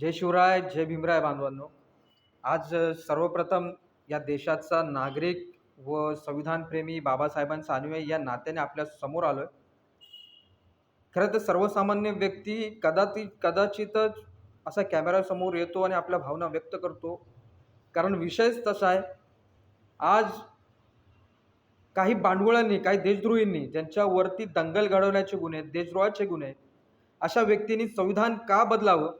जय शिवराय जय भीमराय बांधवांनो. आज सर्वप्रथम या देशाचा नागरिक व संविधानप्रेमी बाबासाहेबांचा सानवे या नात्याने आपल्यासमोर आलो आहे खरं तर सर्वसामान्य व्यक्ती कदाचित कदाचितच असा कॅमेऱ्यासमोर येतो आणि आपल्या भावना व्यक्त करतो. कारण विषयच तसा आहे. आज काही भांडवळांनी काही देशद्रोहींनी ज्यांच्यावरती दंगल घडवण्याचे गुन्हे देशद्रोहाचे गुन्हे आहेत, अशा व्यक्तींनी संविधान का बदलावं?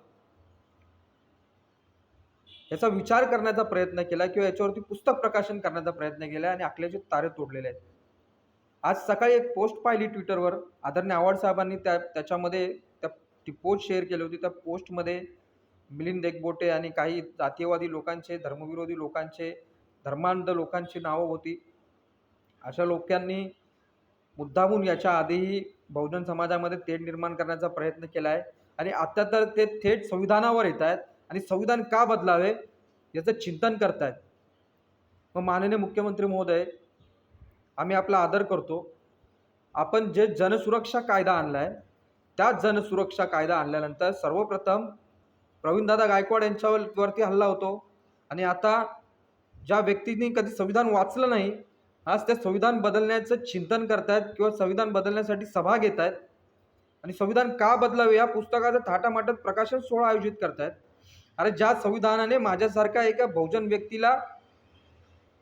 याचा विचार करण्याचा प्रयत्न केला किंवा याच्यावरती पुस्तक प्रकाशन करण्याचा प्रयत्न केला आणि आखल्याचे तारे तोडलेले आहेत. आज सकाळी एक पोस्ट पाहिली ट्विटरवर. आदरणीय आव्हाड साहेबांनी त्या त्याच्यामध्ये त्या ती पोस्ट शेअर केली होती. त्या पोस्टमध्ये मिलिंद एकबोटे आणि काही जातीयवादी लोकांचे धर्मविरोधी लोकांचे धर्मांध लोकांची नावं होती. अशा लोकांनी मुद्दामून याच्या आधीही बहुजन समाजामध्ये तेढ निर्माण करण्याचा प्रयत्न केला आहे आणि आता तर ते थेट संविधानावर येत आहेत. आणि संविधान का बदलावे याचं चिंतन करतायत. मग माननीय मुख्यमंत्री महोदय आम्ही आपला आदर करतो. आपण जे जनसुरक्षा कायदा आणला आहे त्या जनसुरक्षा कायदा आणल्यानंतर सर्वप्रथम प्रवीणदादा गायकवाड यांच्यावर वरती हल्ला होतो. आणि आता ज्या व्यक्तींनी कधी संविधान वाचलं नाही आज ते संविधान बदलण्याचं चिंतन करतायत किंवा संविधान बदलण्यासाठी सभा घेत आहेत आणि संविधान का बदलावे या पुस्तकाचं थाटामाटात प्रकाशन सोहळा आयोजित करतायत. अरे ज्या संविधानाने माझ्यासारख्या एका बहुजन व्यक्तीला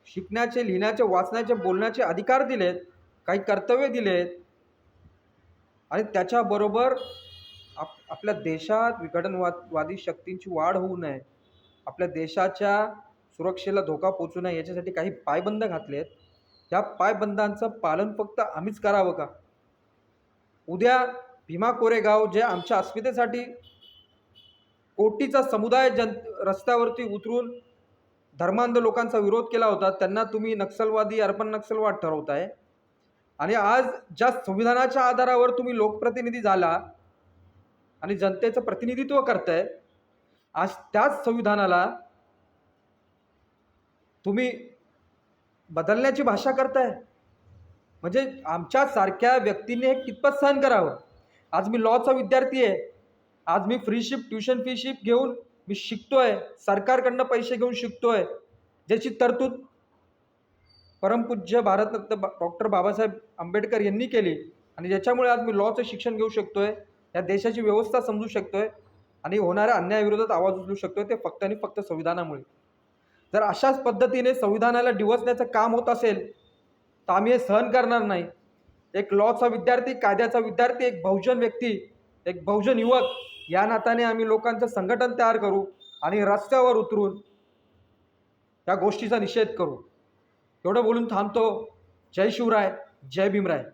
शिकण्याचे लिहिण्याचे वाचण्याचे बोलण्याचे अधिकार दिलेत काही कर्तव्य दिलेत आणि त्याच्याबरोबर आप आपल्या देशात विघटनवादवादी शक्तींची वाढ होऊ नये आपल्या देशाच्या सुरक्षेला धोका पोचू नये याच्यासाठी काही पायबंद घातले आहेत या पायबंदांचं पालन फक्त आम्हीच करावं का? उद्या भीमा कोरेगाव जे आमच्या अस्मितेसाठी कोटीचा समुदाय जन रस्त्यावरती उतरून धर्मांध लोकांचा विरोध केला होता त्यांना तुम्ही नक्षलवादी अर्पण नक्षलवाद ठरवताय. आणि आज ज्या संविधानाच्या आधारावर तुम्ही लोकप्रतिनिधी झाला आणि जनतेचं प्रतिनिधित्व करताय आज त्याच संविधानाला तुम्ही बदलण्याची भाषा करताय. म्हणजे आमच्यासारख्या व्यक्तीने हे कितपत सहन करावं? आज मी लॉचा विद्यार्थी आहे. आज मी freeship tuition fee ship घेऊन मी शिकतोय. सरकारकडनं पैसे घेऊन शिकतोय. ज्याची तरतूद परमपूज्य भारतरत्न डॉक्टर बाबासाहेब आंबेडकर यांनी केली आणि ज्याच्यामुळे आज मी लॉचं शिक्षण घेऊ शकतोय. या देशाची व्यवस्था समजू शकतोय आणि होणाऱ्या अन्यायाविरोधात आवाज उचलू शकतोय. ते फक्त आणि फक्त संविधानामुळे. जर अशाच पद्धतीने संविधानाला डिवचण्याचं काम होत असेल तर आम्ही हे सहन करणार नाही. एक लॉचा विद्यार्थी कायद्याचा विद्यार्थी एक बहुजन व्यक्ती एक बहुजन युवक या नात्याने आम्ही लोकांचं संघटन तयार करू आणि रस्त्यावर उतरून त्या गोष्टीचा निषेध करू. एवढं बोलून थांबतो. जय शिवराय जय भीमराय.